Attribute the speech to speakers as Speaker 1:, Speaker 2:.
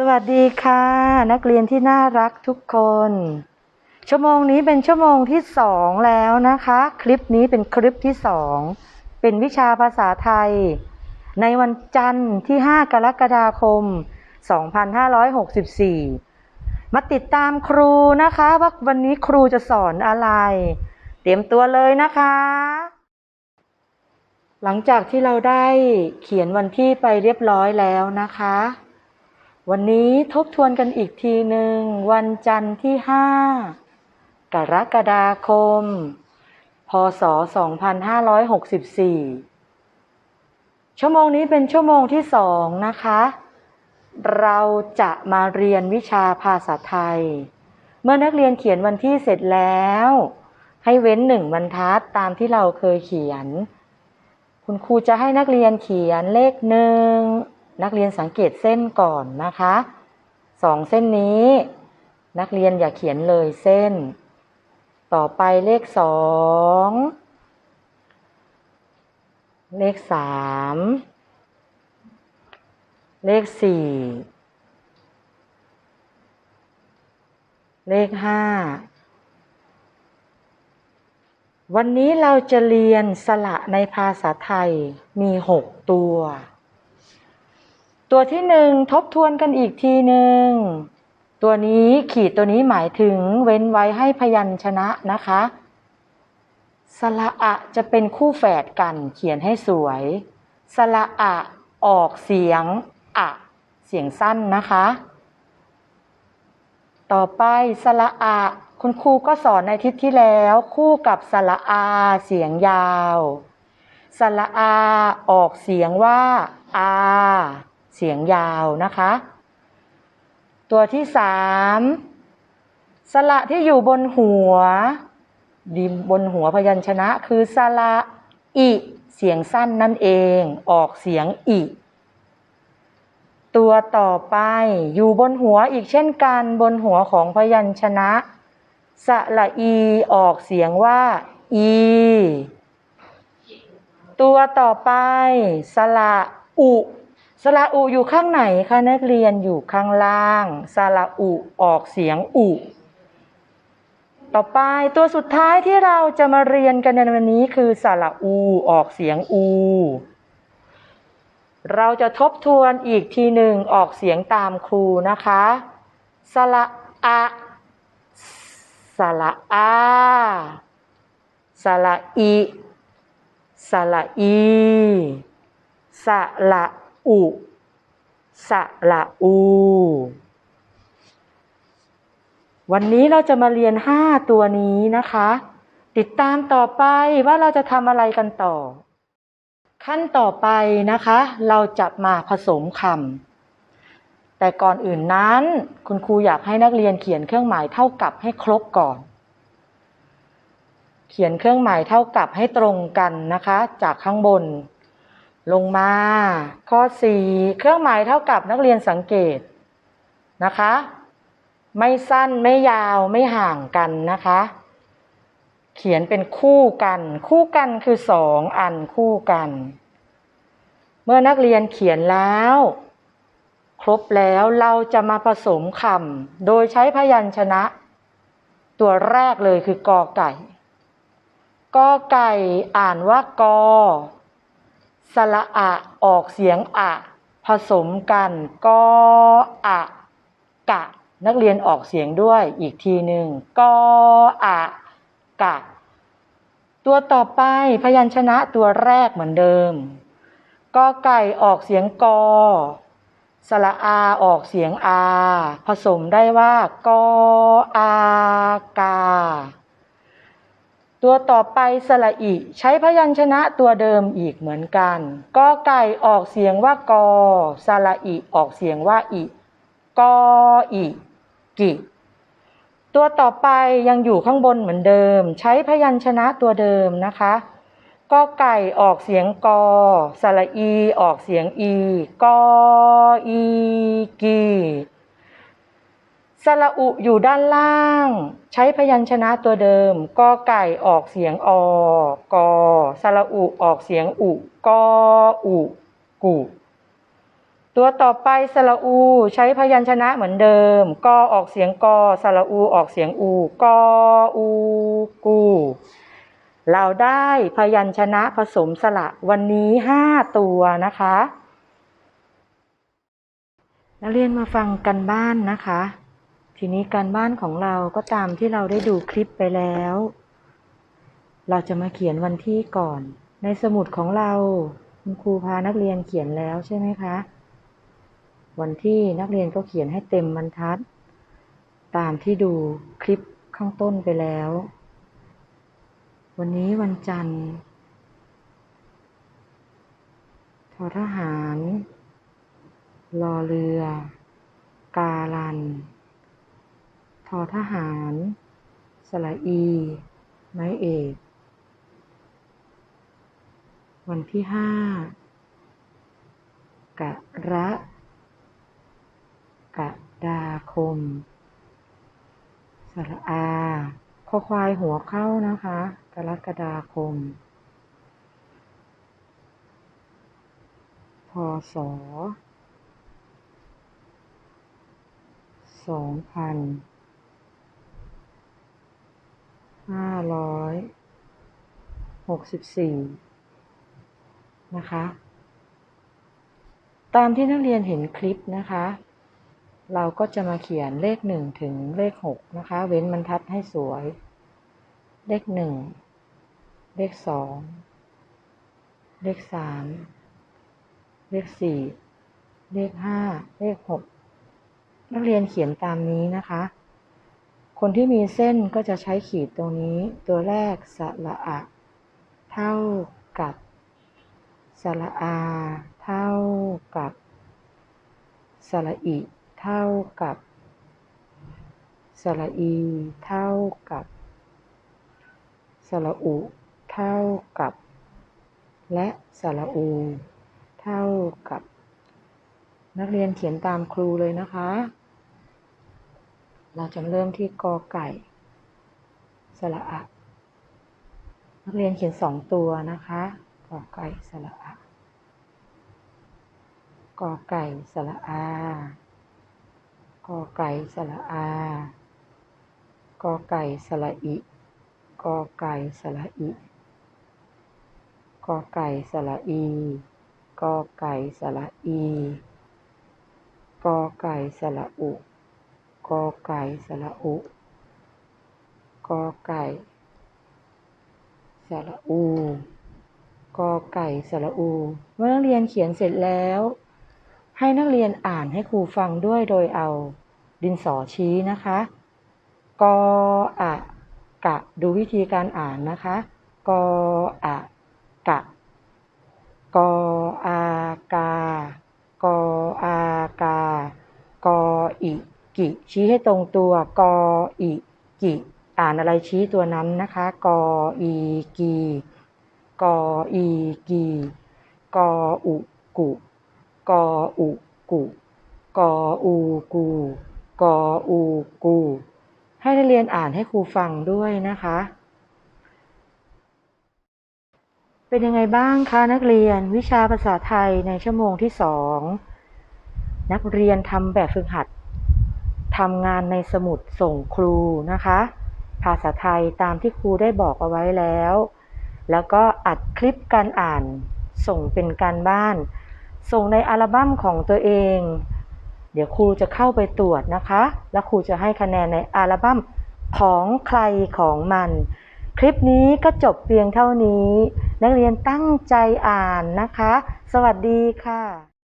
Speaker 1: สวัสดีค่ะ นักเรียนที่น่ารักทุกคน ชั่วโมงนี้เป็นชั่วโมงที่สองแล้วนะคะ คลิปนี้เป็นคลิปที่สองเป็นวิชาภาษาไทย ในวันจันทร์ที่ 5 กรกฎาคม 2564 มาติดตามครูนะคะว่าวันนี้ครูจะสอนอะไร เตรียมตัวเลยนะคะ หลังจากที่เราได้เขียนวันที่ไปเรียบร้อยแล้วนะคะ วันนี้ทบทวนกันอีกทีหนึ่งวันจันทร์ที่ 5 กรกฎาคม พศ 2564 ชั่วโมงนี้เป็นชั่วโมงที่สองนะคะ เราจะมาเรียนวิชาภาษาไทย เมื่อนักเรียนเขียนวันที่เสร็จแล้ว ให้เว้นหนึ่งบรรทัดตามที่เราเคยเขียน คุณครูจะให้นักเรียนเขียนเลขหนึ่ง นักเรียนสังเกตเส้นก่อนนะคะสองเส้นนี้ นักเรียนอย่าเขียนเลยเส้น ต่อไปเลขสองเลขสามเลขสี่เลขห้าวันนี้เราจะเรียนสระในภาษาไทยมีหกตัว ตัวที่หนึ่งทบทวนกันอีกทีหนึ่ง ตัวนี้ขีดตัวนี้หมายถึงเว้นไว้ให้พยัญชนะนะคะ สระอะจะเป็นคู่แฝดกันเขียนให้สวย สระอะออกเสียงอะเสียงสั้นนะคะ ต่อไปสระอะคุณครูก็สอนในอาทิตย์ที่แล้วคู่กับสระอาเสียงยาว สระอาออกเสียงว่าอา เสียงยาวนะคะ ตัวที่สามสระที่อยู่บนหัวดิมบนหัวพยัญชนะคือสระอิเสียงสั้นนั่นเองออกเสียงอิตัวต่อไปอยู่บนหัวอีกเช่นกันบนหัวของพยัญชนะ สระอีออกเสียงว่าอีตัวต่อไป สระอุ สระอุอยู่ข้างไหนคะนักเรียนอยู่ข้างล่าง สระอุออกเสียงอุ ต่อไปตัวสุดท้ายที่เราจะมาเรียนกันในวันนี้คือสระอูออกเสียงอู เราจะทบทวนอีกทีหนึ่งออกเสียงตามครูนะคะ สระอะสระอาสระอีสระอีสระ อุสระอู วันนี้เราจะมาเรียนห้าตัวนี้นะคะ ติดตามต่อไปว่าเราจะทำอะไรกันต่อ ขั้นต่อไปนะคะ เราจะมาผสมคำแต่ก่อนอื่นนั้น คุณครูอยากให้นักเรียนเขียนเครื่องหมายเท่ากับให้ครบก่อน เขียนเครื่องหมายเท่ากับให้ตรงกันนะคะ จากข้างบน ลงมา ข้อ 4 เครื่องหมายเท่ากับนักเรียนสังเกตนะคะ ไม่สั้นไม่ยาวไม่ห่างกันนะคะ เขียนเป็นคู่กัน คู่กันคือสองอันคู่กัน เมื่อนักเรียนเขียนแล้ว ครบแล้วเราจะมาผสมคำโดยใช้พยัญชนะ ตัวแรกเลยคือกอไก่กอไก่อ่านว่ากอ สระอะออกเสียงอะ ผสมกันกออะกะ นักเรียนออกเสียงด้วยอีกทีหนึ่งกออะกะ ตัวต่อไปพยัญชนะตัวแรกเหมือนเดิมกอไก่ออกเสียงกอสระอาออกเสียงอา ผสมได้ว่ากออากา ตัวต่อไปสระอิ ใช้พยัญชนะตัวเดิมอีกเหมือนกันกอไก่ออกเสียงว่ากอสระอิออกเสียงว่าอิกออิกิตัวต่อไปยังอยู่ข้างบนเหมือนเดิม ใช้พยัญชนะตัวเดิมนะคะกอไก่ออกเสียงกอสระอีออกเสียงอีกออีกี สระอุอยู่ด้านล่าง ใช้พยัญชนะตัวเดิมกอไก่ออกเสียงอกอสระอุออกเสียงอุกออุกุตัวต่อไปสระอู ใช้พยัญชนะเหมือนเดิมกอออกเสียงกอสระอูออกเสียงอูกออูกูเราได้พยัญชนะผสมสระวันนี้ห้าตัวนะคะนักเรียนมาฟังกันบ้านนะคะ ทีนี้การบ้านของเราก็ตามที่เราได้ดูคลิปไปแล้ว เราจะมาเขียนวันที่ก่อน ในสมุดของเราคุณครูพานักเรียนเขียนแล้วใช่ไหมคะ วันที่นักเรียนก็เขียนให้เต็มบรรทัด ตามที่ดูคลิปข้างต้นไปแล้ว วันนี้วันจันทร์ทอทหาร รอเรือ กาลัน ทอทหาร สระอี ไม้เอก วันที่ห้ากะระกะดาคม สระอาคอควายหัวเข้านะคะ กรกฎาคม พศสองพัน ห้าร้อยหกสิบสี่นะคะ ตามที่นักเรียนเห็นคลิปนะคะ เราก็จะมาเขียนเลขหนึ่งถึงเลขหกนะคะ เว้นบรรทัดให้สวย เลขหนึ่งเลขสองเลขสามเลขสี่เลขห้าเลขหกนักเรียนเขียนตามนี้นะคะ คนที่มีเส้นก็จะใช้ขีดตรงนี้ ตัวแรกสระอะ เท่ากับสระอา เท่ากับสระอิเท่ากับสระอี เท่ากับสระอุ เท่ากับ และสระอู เท่ากับ นักเรียนเขียนตามครูเลยนะคะ เราจะเริ่มที่กอไก่ สระอะ นักเรียนเขียนสองตัวนะคะกอไก่สระอะกอไก่สระอากอไก่สระอากอไก่สระอิกอไก่สระอิกอไก่สระอีกอไก่สระอีกอไก่สระอุ กอไก่สระอุ กอไก่สระอู กอไก่สระอู เมื่อนักเรียนเขียนเสร็จแล้ว ให้นักเรียนอ่านให้ครูฟังด้วยโดยเอาดินสอชี้นะคะ กออะกะ ดูวิธีการอ่านนะคะ กออะกะ กออากากออา กิ ชี้ให้ตรงตัวกออิกิ อ่านอะไรชี้ตัวนั้นนะคะกออีกีกออีกีกออุกุกออุกุกออูกูกออูกู ให้นักเรียนอ่านให้ครูฟังด้วยนะคะ เป็นยังไงบ้างคะนักเรียนวิชาภาษาไทยในชั่วโมงที่สองนักเรียนทำแบบฝึกหัด ทำงานในสมุดส่งครูนะคะ ภาษาไทยตามที่ครูได้บอกเอาไว้แล้ว แล้วก็อัดคลิปการอ่านส่งเป็นการบ้าน ส่งในอัลบั้มของตัวเอง เดี๋ยวครูจะเข้าไปตรวจนะคะ แล้วครูจะให้คะแนนในอัลบั้มของใครของมัน คลิปนี้ก็จบเพียงเท่านี้ นักเรียนตั้งใจอ่านนะคะ สวัสดีค่ะ